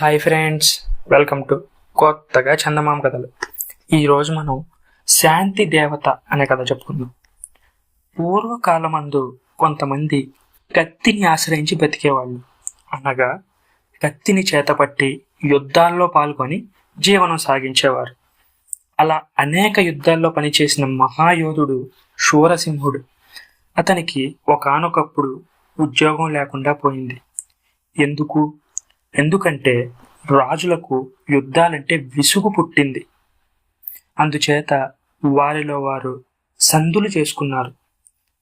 Hi friends welcome to కొత్తగా చందమామ కథలు. ఈరోజు మనం శాంతి దేవత అనే కథ చెప్పుకుందాం. పూర్వకాలమందు కొంతమంది కత్తిని ఆశ్రయించి బతికేవాళ్ళు. అనగా కత్తిని చేతపట్టి యుద్ధాల్లో పాల్గొని జీవనం సాగించేవారు. అలా అనేక యుద్ధాల్లో పనిచేసిన మహాయోధుడు శూరసింహుడు అతనికి ఒకానొకప్పుడు ఉద్యోగం లేకుండా పోయింది. ఎందుకు? ఎందుకంటే రాజులకు యుద్ధాలంటే విసుగు పుట్టింది. అందుచేత వారిలో వారు సందులు చేసుకున్నారు.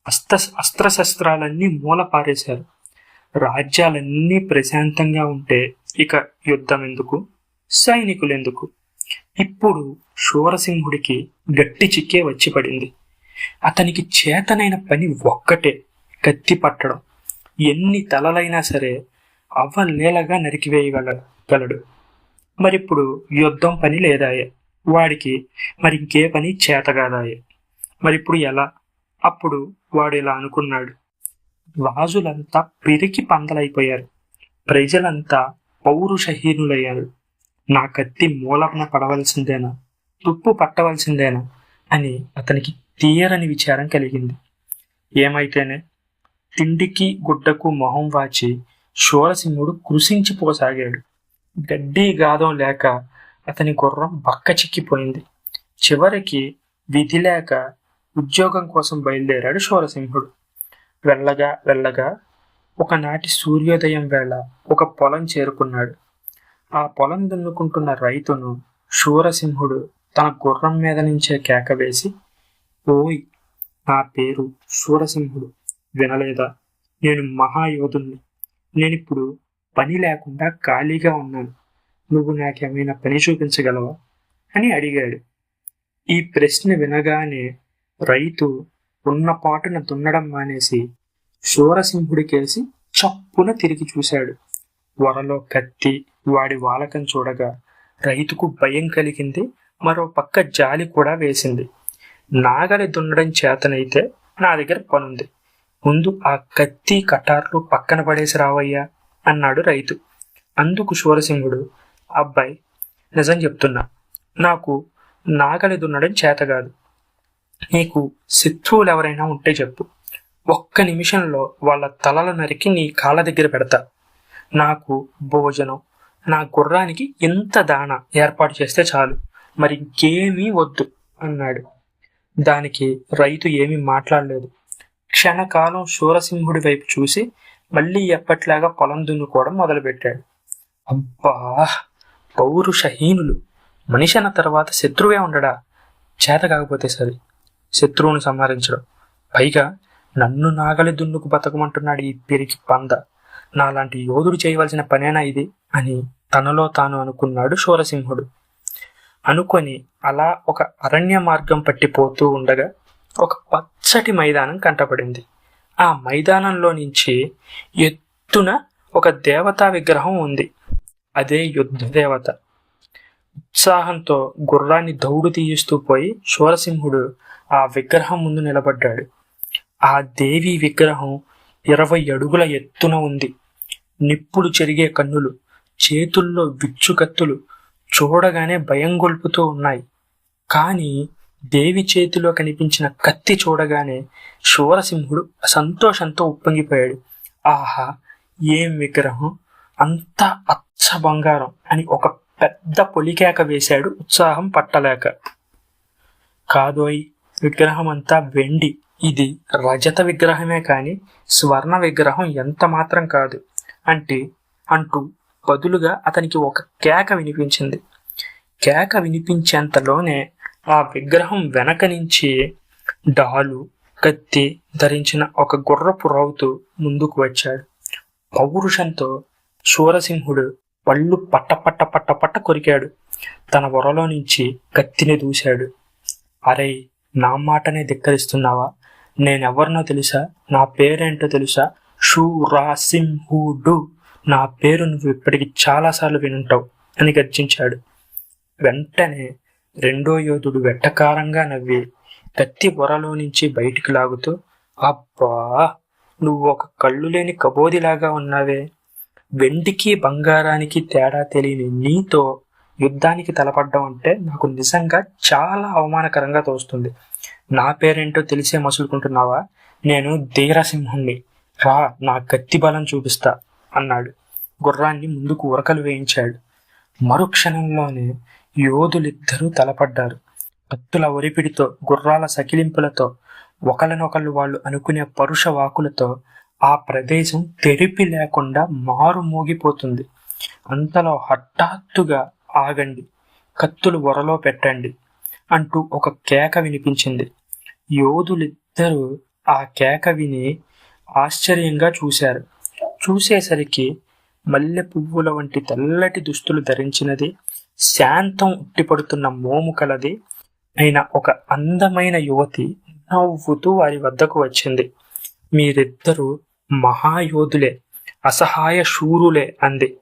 అస్త్ర అస్త్రశస్త్రాలన్నీ మూల పారేశారు రాజ్యాలన్నీ ప్రశాంతంగా ఉంటే ఇక యుద్ధం ఎందుకు సైనికులు ఎందుకు ఇప్పుడు శూరసింహుడికి గట్టి చిక్కే వచ్చి పడింది. అతనికి చేతనైన పని ఒక్కటే కత్తి పట్టడం. ఎన్ని తలలైనా సరే అవ్వలేలగా నరికివేయగలడు. గలడు మరిప్పుడు యుద్ధం పని లేదాయే. వాడికి మరి ఇంకే పని చేతగాదాయే. మరిప్పుడు ఎలా? అప్పుడు వాడు ఇలా అనుకున్నాడు. రాజులంతా పిరికి పందలైపోయారు. ప్రజలంతా పౌరుషహీనులయ్యారు. నా కత్తి మూలన పడవలసిందేనా? తుప్పు పట్టవలసిందేనా? అని అతనికి తీయరని విచారం కలిగింది. ఏమైతేనే? తిండికి గుడ్డకు మొహం వాచి శూరసింహుడు కృషించిపోసాగాడు గడ్డి గాదం లేక అతని గుర్రం బక్క చిక్కిపోయింది. చివరికి విధి లేక ఉద్యోగం కోసం బయలుదేరాడు శూరసింహుడు వెళ్ళగా వెళ్ళగా ఒకనాటి సూర్యోదయం వేళ ఒక పొలం చేరుకున్నాడు. ఆ పొలం దున్నుకుంటున్న రైతును శూరసింహుడు తన గుర్రం మీద నుంచే కేక వేసి ఓయ్ నా పేరు శూరసింహుడు వినలేదా? నేను మహాయోధుణ్ణి. నేను ఇప్పుడు పని లేకుండా ఖాళీగా ఉన్నాను. నువ్వు నాకేమైనా పని చూపించగలవా? అని అడిగాడు. ఈ ప్రశ్న వినగానే రైతు ఉన్న పాటున దున్నడం మానేసి శూరసింహుడికేసి చప్పున తిరిగి చూశాడు. వరలో కత్తి వాడి వాలకం చూడగా రైతుకు భయం కలిగింది. మరో పక్క జాలి కూడా వేసింది. నాగలి దున్నడం చేతనైతే నా దగ్గర పనుంది. ముందు ఆ కత్తి కటార్లు పక్కన పడేసి రావయ్యా అన్నాడు రైతు. అందుకు శూరసింహుడు అబ్బాయి నిజం చెప్తున్నా. నాకు నాగలి దున్నడం చేత కాదు నీకు శత్రువులు ఎవరైనా ఉంటే చెప్పు. ఒక్క నిమిషంలో వాళ్ళ తలలు నరికి నీ కాళ్ళ దగ్గర పెడతా. నాకు భోజనం నా గుర్రానికి ఇంత దాణ ఏర్పాటు చేస్తే చాలు. మరి ఇంకేమీ వద్దు అన్నాడు. దానికి రైతు ఏమీ మాట్లాడలేదు. క్షణకాలం శూరసింహుడి వైపు చూసి మళ్ళీ ఎప్పట్లాగా పొలం దున్నుకోవడం మొదలుపెట్టాడు. అబ్బా పౌరుషహీనులు. మనిషి అన్న తర్వాత శత్రువే ఉండడా? చేత కాకపోతే సరి. శత్రువును సంహరించడం. పైగా నన్ను నాగలి దున్నుకు బతకమంటున్నాడు ఈ పెరిగి పంద. నాలాంటి యోధుడు చేయవలసిన పనేనా ఇది? అని తనలో తాను అనుకున్నాడు శూరసింహుడు. అనుకొని అలా ఒక అరణ్య మార్గం పట్టిపోతూ ఉండగా ఒక పచ్చటి మైదానం కంటపడింది ఆ మైదానంలో నుంచి ఎత్తున ఒక దేవతా విగ్రహం ఉంది. అదే యుద్ధ దేవత. ఉత్సాహంతో గుర్రాన్ని దౌడు తీయిస్తూ పోయి శూరసింహుడు ఆ విగ్రహం ముందు నిలబడ్డాడు. ఆ దేవి విగ్రహం ఇరవై అడుగుల ఎత్తున ఉంది. నిప్పుడు చెరిగే కన్నులు చేతుల్లో విచ్చుకత్తులు చూడగానే భయం గొల్పుతూ ఉన్నాయి. కానీ దేవి చేతిలో కనిపించిన కత్తి చూడగానే శూరసింహుడు సంతోషంతో ఉప్పొంగిపోయాడు. ఆహా ఏం విగ్రహం? అంత అచ్చ బంగారం అని ఒక పెద్ద పొలికేక వేశాడు ఉత్సాహం పట్టలేక. కాదోయ్ విగ్రహం అంతా వెండి. ఇది రజత విగ్రహమే కాని స్వర్ణ విగ్రహం ఎంత మాత్రం కాదు. అంటే అంటూ బదులుగా అతనికి ఒక కేక వినిపించింది. కేక వినిపించేంతలోనే ఆ విగ్రహం వెనక నుంచి డాలు కత్తి ధరించిన ఒక గుర్రపు రౌతు ముందుకు వచ్చాడు. పౌరుషంతో శూరసింహుడు పళ్ళు పట్ట పట్ట పట్ట పట్ట కొరికాడు. తన వరలో నుంచి కత్తిని దూశాడు. అరే నా మాటనే ధిక్కరిస్తున్నావా? నేనెవరినో తెలుసా? నా పేరేంటో తెలుసా? షూరాసింహుడు నా పేరు నువ్వు ఇప్పటికి చాలాసార్లు వినుంటావు అని గర్జించాడు. వెంటనే రెండో యోధుడు వెట్టకారంగా నవ్వి కత్తి పొరలో నుంచి బయటికి లాగుతూ అబ్బా నువ్వు ఒక కళ్ళు లేని కబోదిలాగా ఉన్నావే. వెండికి బంగారానికి తేడా తెలియని నీతో యుద్ధానికి తలపడ్డం అంటే నాకు నిజంగా చాలా అవమానకరంగా తోస్తుంది. నా పేరేంటో తెలిసే మసులుకుంటున్నావా? నేను ధీరసింహుణ్ణి. రా నా కత్తి బలం చూపిస్తా అన్నాడు. గుర్రాన్ని ముందుకు ఉరకలు వేయించాడు. మరుక్షణంలోనే యోధులిద్దరూ తలపడ్డారు. కత్తుల ఒరిపిడితో గుర్రాల సకిలింపులతో ఒకరినొకళ్ళు వాళ్ళు అనుకునే పరుష వాకులతో ఆ ప్రదేశం తెరిపి లేకుండా మారు మోగిపోతుంది. అంతలో హఠాత్తుగా ఆగండి కత్తులు వరలో పెట్టండి అంటూ ఒక కేక వినిపించింది. యోధులిద్దరూ ఆ కేక విని ఆశ్చర్యంగా చూశారు. చూసేసరికి మల్లె పువ్వుల వంటి తెల్లటి దుస్తులు ధరించినది శాంతం ఉట్టిపడుతున్న మోము కలది అయిన ఒక అందమైన యువతి నవ్వుతూ వారి వద్దకు వచ్చింది. మీరిద్దరూ మహాయోధులే అసహాయ శూరులే అంది.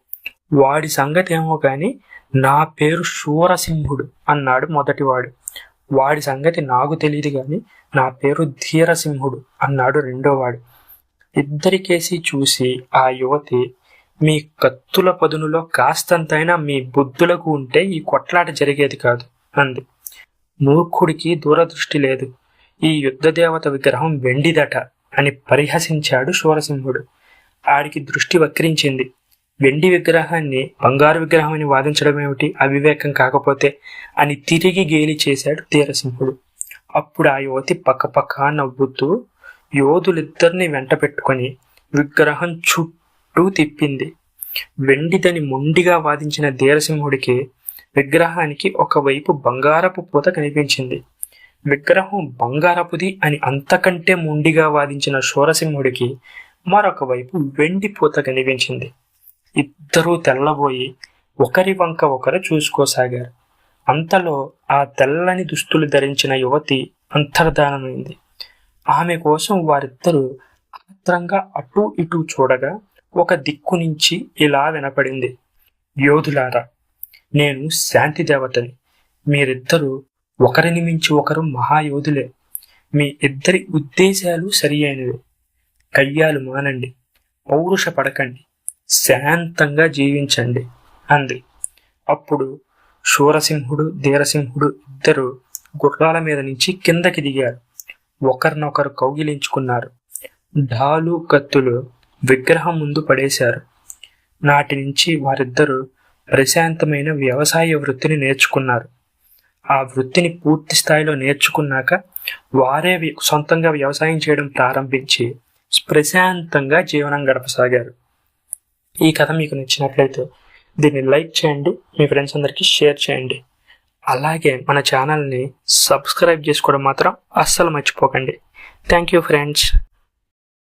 వాడి సంగతి ఏమో గాని నా పేరు శూరసింహుడు అన్నాడు మొదటివాడు. వాడి సంగతి నాకు తెలియదు గాని నా పేరు ధీరసింహుడు అన్నాడు రెండోవాడు. ఇద్దరికేసి చూసి ఆ యువతి మీ కత్తుల పదునులో కాస్తంతైనా మీ బుద్ధులకు ఉంటే ఈ కొట్లాట జరిగేది కాదు అంది. మూర్ఖుడికి దూరదృష్టి లేదు. ఈ యుద్ధ దేవత విగ్రహం వెండిదట అని పరిహసించాడు శూరసింహుడు ఆడికి దృష్టి వక్రించింది. వెండి విగ్రహాన్ని బంగారు విగ్రహం అని వాదించడం ఏమిటి? అవివేకం కాకపోతే అని తిరిగి గేలి చేశాడు తీరసింహుడు అప్పుడు ఆ యువతి పక్కపక్క నవ్వుతూ యోధులిద్దరిని వెంట పెట్టుకొని విగ్రహం చుట్టూ తిప్పింది. వెండిదని మొండిగా వాదించిన ధీరసింహుడికి విగ్రహానికి ఒకవైపు బంగారపు పూత కనిపించింది. విగ్రహం బంగారపుది అని అంతకంటే మొండిగా వాదించిన శూరసింహుడికి మరొక వైపు వెండి పూత కనిపించింది. ఇద్దరూ తెల్లబోయి ఒకరి వంక ఒకరు చూసుకోసాగారు. అంతలో ఆ తెల్లని దుస్తులు ధరించిన యువతి అంతర్ధానమైంది. ఆమె కోసం వారిద్దరూ ఆత్రంగా అటూ ఇటూ చూడగా ఒక దిక్కు నుంచి ఇలా వినపడింది. యోధులారా నేను శాంతి దేవతని. మీరిద్దరూ ఒకరిని మించి ఒకరు మహాయోధులే. మీ ఇద్దరి ఉద్దేశాలు సరి అయినవి కయ్యాలు మానండి. పౌరుష పడకండి. శాంతంగా జీవించండి అంది. అప్పుడు శూరసింహుడు ధీరసింహుడు ఇద్దరు గుర్రాల మీద నుంచి కిందకి దిగారు. ఒకరినొకరు కౌగిలించుకున్నారు. ఢాలు కత్తులు విగ్రహం ముందు పడేశారు. నాటి నుంచి వారిద్దరూ ప్రశాంతమైన వ్యవసాయ వృత్తిని నేర్చుకున్నారు. ఆ వృత్తిని పూర్తి స్థాయిలో నేర్చుకున్నాక వారే సొంతంగా వ్యవసాయం చేయడం ప్రారంభించి ప్రశాంతంగా జీవనం గడపసాగారు. ఈ కథ మీకు నచ్చినట్లయితే దీన్ని లైక్ చేయండి మీ ఫ్రెండ్స్ అందరికీ షేర్ చేయండి. అలాగే మన ఛానల్ని సబ్స్క్రైబ్ చేసుకోవడం మాత్రం అస్సలు మర్చిపోకండి. Thank you friends.